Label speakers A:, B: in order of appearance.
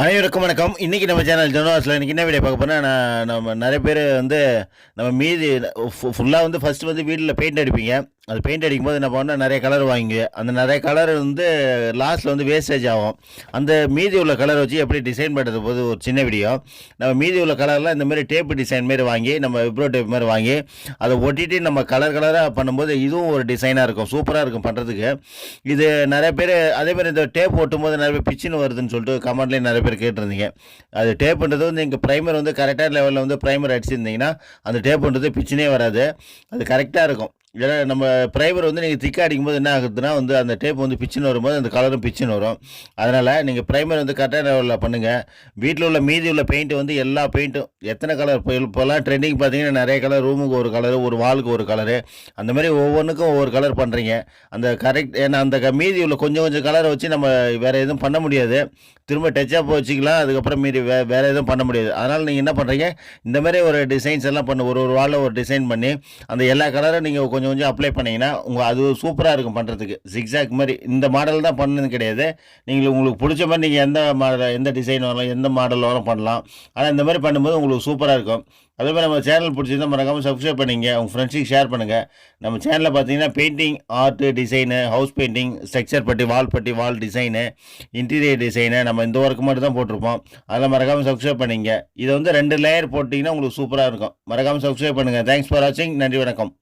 A: அனைவருக்கும் வணக்கம். இன்றைக்கி நம்ம சேனல் ஜனவாஸில் இன்றைக்கி என்ன வீடியோ பார்க்க போனால் நான் நம்ம நிறைய பேர் வந்து நம்ம மீதி ஃபுல்லாக வந்து ஃபஸ்ட்டு வந்து வீட்டில் பெயிண்ட் அடிப்பீங்க. அது பெயிண்ட் அடிக்கும்போது என்ன பண்ணால் நிறைய கலர் வாங்கி அந்த நிறைய கலர் வந்து லாஸ்ட்டில் வந்து வேஸ்டேஜ் ஆகும். அந்த மீதி உள்ள கலர் வச்சு எப்படி டிசைன் பண்ணுறது போது ஒரு சின்ன வீடியோ நம்ம மீதி உள்ள கலர்லாம் இந்த மாதிரி டேப்பு டிசைன் மாரி வாங்கி நம்ம விப்ரோ டேப் மாதிரி வாங்கி அதை ஒட்டிட்டு நம்ம கலர் கலராக பண்ணும்போது இதுவும் ஒரு டிசைனாக இருக்கும். சூப்பராக இருக்கும் பண்ணுறதுக்கு இது நிறைய பேர் அதே மாதிரி இந்த டேப் ஒட்டும் போது நிறைய பேர் பிச்சுன்னு வருதுன்னு சொல்லிட்டு கமெண்ட்லேயும் நிறைய பேர் கேட்டிருந்தீங்க. அது டேப்புன்றது வந்து இங்கே ப்ரைமர் வந்து கரெக்டாக லெவலில் வந்து ப்ரைமர் அடிச்சிருந்தீங்கன்னா அந்த டேப்புன்றது பிச்சுனே வராது. அது கரெக்டாக இருக்கும். ஏன்னா நம்ம ப்ரைமர் வந்து நீங்கள் திக்காக அடிக்கும்போது என்ன ஆகுதுன்னா வந்து அந்த டேப் வந்து பிச்சுன்னு வரும்போது அந்த கலரும் பிச்சுன்னு வரும். அதனால் நீங்கள் ப்ரைமர் வந்து கரெக்டான லெவலில் பண்ணுங்கள் வீட்டில் உள்ள மீதி உள்ள பெயிண்ட் வந்து எல்லா பெயிண்ட்டும் எத்தனை கலர் இப்போ இப்போல்லாம் ட்ரெண்டிங் பார்த்தீங்கன்னா நிறைய கலர் ரூமுக்கு ஒரு கலரு ஒரு வாலுக்கு ஒரு கலரு அந்த மாதிரி ஒவ்வொன்றுக்கும் ஒவ்வொரு கலர் பண்ணுறீங்க அந்த கரெக்ட் ஏன்னா அந்த க- மீதி உள்ள கொஞ்சம் கொஞ்சம் கலரை வச்சு நம்ம வேறு எதுவும் பண்ண முடியாது. திரும்ப டச்சப் வச்சுக்கலாம் அதுக்கப்புறம் மீறி வே வேறு எதுவும் பண்ண முடியாது. அதனால் நீங்கள் என்ன பண்ணுறீங்க இந்த மாதிரி ஒரு டிசைன்ஸ் எல்லாம் பண்ணு. ஒரு ஒரு வாலில் ஒரு டிசைன் பண்ணி அந்த எல்லா கலரும் நீங்கள் கொஞ்சம் கொஞ்சம் அப்ளை பண்ணிங்கன்னா உங்கள் அது சூப்பராக இருக்கும் பண்ணுறதுக்கு ஜிக்ஸாக் மாதிரி. இந்த மாடல் தான் பண்ணது கிடையாது. நீங்கள் உங்களுக்கு பிடிச்ச மாதிரி நீங்கள் எந்த மாடல் எந்த டிசைன் வரலாம் எந்த மாடல் வரலாம் பண்ணலாம். ஆனால் இந்த மாதிரி பண்ணும்போது உங்களுக்கு சூப்பராக இருக்கும். அதே மாதிரி நம்ம சேனல் பிடிச்சிருந்தா மறக்காமல் சப்ஸ்கிரைப் பண்ணிங்க. உங்கள் ஃப்ரெண்ட்ஸுக்கு ஷேர் பண்ணுங்கள் நம்ம சேனலில் பார்த்தீங்கன்னா painting art design house painting structure putty wall putty வால் டிசைனு இன்டீரியர் டிசைனு நம்ம இந்த ஒர்க் மட்டும் தான் போட்டிருப்போம். அதெல்லாம் மறக்காமல் சப்ஸ்கிரைப் பண்ணிங்க. இதை வந்து ரெண்டு லேயர் போட்டிங்கன்னா உங்களுக்கு சூப்பராக இருக்கும். மறக்காமல் சப்ஸ்கிரைப் பண்ணுங்கள் தேங்க்ஸ் ஃபார் வாட்சிங் நன்றி வணக்கம்.